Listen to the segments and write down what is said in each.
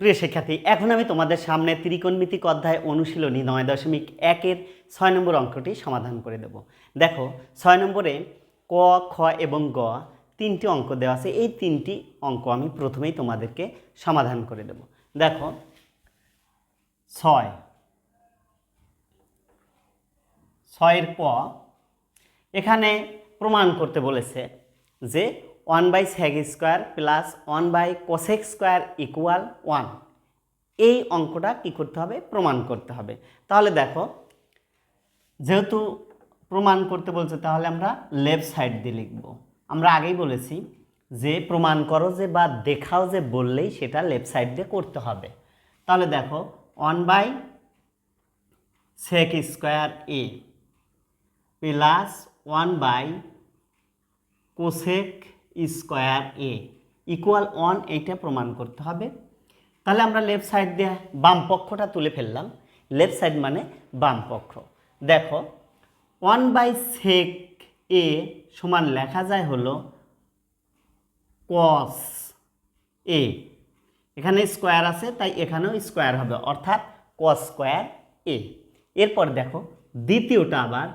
প্রিয় শিক্ষার্থী, এখন আমি তোমাদের সামনে ত্রিকোণমিতিক অধ্যায় অনুশীলনী নয় দশমিক একের ছয় নম্বর অঙ্কটি সমাধান করে দেব। দেখো, ছয় নম্বরে ক, খ এবং গ তিনটি অঙ্ক দেওয়া আছে। এই তিনটি অঙ্ক আমি প্রথমেই তোমাদেরকে সমাধান করে দেব। দেখো, ছয়, ছয়ের ক এখানে প্রমাণ করতে বলেছে যে one by sec square plus one by cosec square equal one. এই অঙ্কটা কী করতে হবে? প্রমাণ করতে হবে। তাহলে দেখো, যেহেতু প্রমাণ করতে বলছে, তাহলে আমরা লেফট সাইড দিয়ে লিখব। আমরা আগেই বলেছি যে প্রমাণ করো যে বা দেখাও যে বললেই সেটা লেফট সাইড দিয়ে করতে হবে। তাহলে দেখো, one by sec square A plus one by cosec square A equal one এইটা প্রমাণ করতে হবে। তাহলে আমরা লেফট সাইড দিয়ে বাম পক্ষটা তুলে ফেললাম। লেফট সাইড মানে বাম পক্ষ। দেখো, ওয়ান বাই সেক এ সমান লেখা যায় হলো কস এ। এখানে স্কোয়ার আছে, তাই এখানেও স্কোয়ার হবে, অর্থাৎ কস স্কোয়ার এ। এরপর দেখো, দ্বিতীয়টা আবার,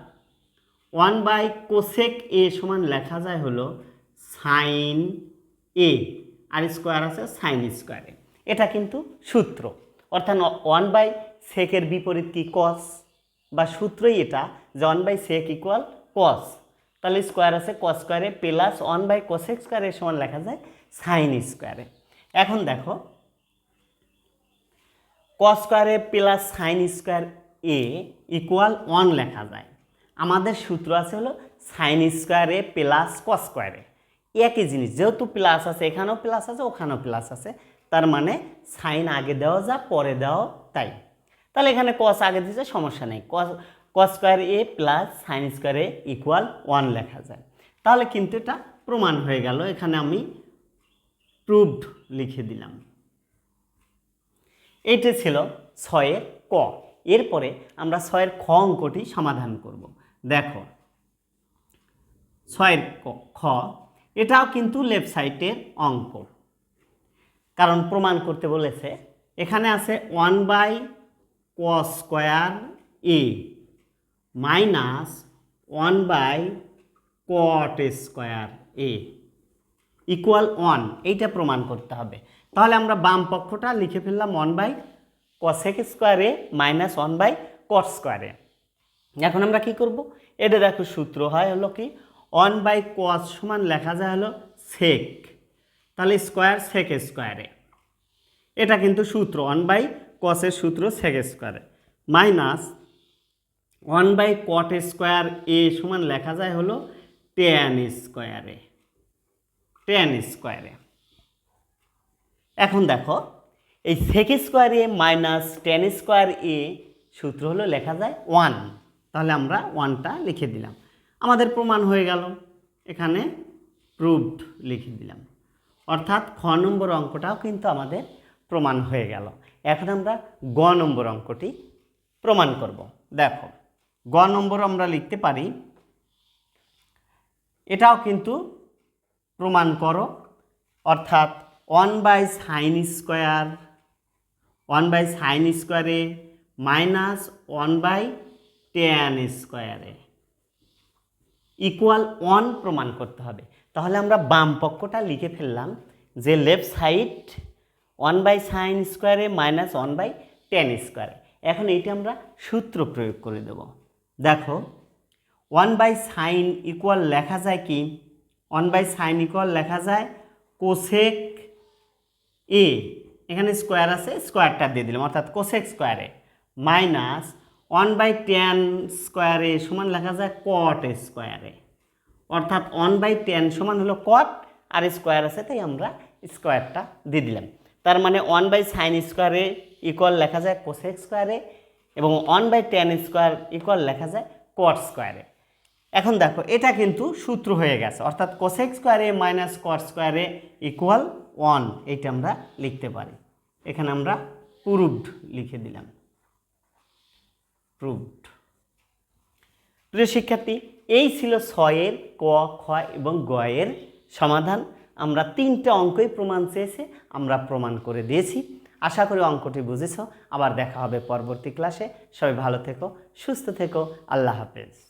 ওয়ান বাই কোসেক এ সমান লেখা যায় হলো সাইন এ, আর স্কোয়ার আছে সাইন স্কোয়ারে। এটা কিন্তু সূত্র। অর্থাৎ ওয়ান বাই সেকের বিপরীত কি কস বা সূত্রই এটা যে one by sec equal cos তাহলে স্কোয়ার আছে কস স্কোয়ারে প্লাস ওয়ান বাই কোসেক স্কোয়ারের সমান লেখা যায় সাইন স্কোয়ারে। এখন দেখো কস স্কোয়ারে plus sine square A equal one লেখা যায়। আমাদের সূত্র আছে হলো সাইন স্কোয়ারে প্লাস কস স্কোয়ারে। একই জিনিস, যেহেতু প্লাস আছে এখানেও প্লাস আছে, ওখানেও প্লাস আছে, তার মানে সাইন আগে দেওয়া যা, পরে দেওয়া তাই। তাহলে এখানে কস আগে দিতে সমস্যা নেই। Cos cos square A plus sine স্কোয়ারে ইকুয়াল ওয়ান লেখা যায়। তাহলে কিন্তু এটা প্রমাণ হয়ে গেল, এখানে আমি প্রুভড লিখে দিলাম। এইটা ছিল ছয়ের ক। এরপরে আমরা ছয়ের খ অঙ্কটি সমাধান করব। দেখো, ছয়ের খ এটাও কিন্তু লেফট সাইডের অঙ্ক। কারণ প্রমাণ করতে বলেছে, এখানে আছে one by cos square A minus one by cot square A equal one এইটা প্রমাণ করতে হবে। তাহলে আমরা বাম পক্ষটা লিখে ফেললাম ওয়ান বাই কসেক স্কোয়ারে মাইনাস ওয়ান বাই কট স্কোয়ারে এখন আমরা কি করব? এটা দেখো সূত্র হয় হলো কি ওয়ান বাই কস সমান লেখা যায় হলো সেক তাহলে স্কোয়ার সেক স্কোয়ারে এটা কিন্তু সূত্র ওয়ান বাই কসের সূত্র সেক স্কোয়ারে minus one by cot square A সমান লেখা যায় হলো টেন স্কোয়ারে টেন স্কোয়ারে এখন দেখো, এই sec square A minus tan square A সূত্র হলো লেখা যায় ওয়ান তাহলে আমরা ওয়ানটা লিখে দিলাম। আমাদের প্রমাণ হয়ে গেল। এখানে প্রুভড লিখে দিলাম। অর্থাৎ খ নম্বর অঙ্কটাও কিন্তু আমাদের প্রমাণ হয়ে গেল। এখন আমরা গ নম্বর অঙ্কটি প্রমাণ করব। দেখো, গ নম্বর আমরা লিখতে পারি, এটাও কিন্তু প্রমাণ করো। অর্থাৎ one by sine square one by sine স্কোয়ারে মাইনাস ওয়ান বাই টেন স্কোয়ারে ইকুয়াল ওয়ান প্রমাণ করতে হবে। তাহলে আমরা বাম পক্ষটা লিখে ফেললাম যে left side one by sine স্কোয়ারে মাইনাস ওয়ান বাই টেন স্কোয়ারে এখন এইটা আমরা সূত্র প্রয়োগ করে দেব। দেখো ওয়ান বাই সাইন ইকুয়াল লেখা যায় কি? ওয়ান বাই সাইন ইকুয়াল লেখা যায় কোসেক এ এখানে স্কোয়ার আছে স্কোয়ারটা দিয়ে দিলাম, অর্থাৎ কোসেক স্কোয়ারে মাইনাস ওয়ান বাই টেন স্কোয়ারে সমান লেখা যায় কট স্কোয়ারে। অর্থাৎ ওয়ান বাই টেন সমান হলো কট আর স্কোয়ার আছে, তাই আমরা স্কোয়ারটা দিয়ে দিলাম। তার মানে ওয়ান বাই সাইন স্কোয়ারে ইকুয়াল লেখা যায় কোসেক স্কোয়ারে এবং one by tan square equal লেখা যায় কট স্কোয়ারে। এখন দেখো, এটা কিন্তু সূত্র হয়ে গেছে, অর্থাৎ কোসেক স্কোয়ারে মাইনাস কট স্কোয়ারে ইকুয়াল ওয়ান এইটা আমরা লিখতে পারি। এখানে আমরা প্রুভড লিখে দিলাম। প্রুভড প্রিয় শিক্ষার্থী, এই ছিল ছয়ের, ক, খ এবং গয়ের সমাধান। আমরা তিনটা অঙ্কই প্রমাণ চেয়েছে, আমরা প্রমাণ করে দিয়েছি। আশা করি অঙ্কটি বুঝেছ। আবার দেখা হবে পরবর্তী ক্লাসে। সবাই ভালো থেকো, সুস্থ থেকো। আল্লাহ হাফেজ।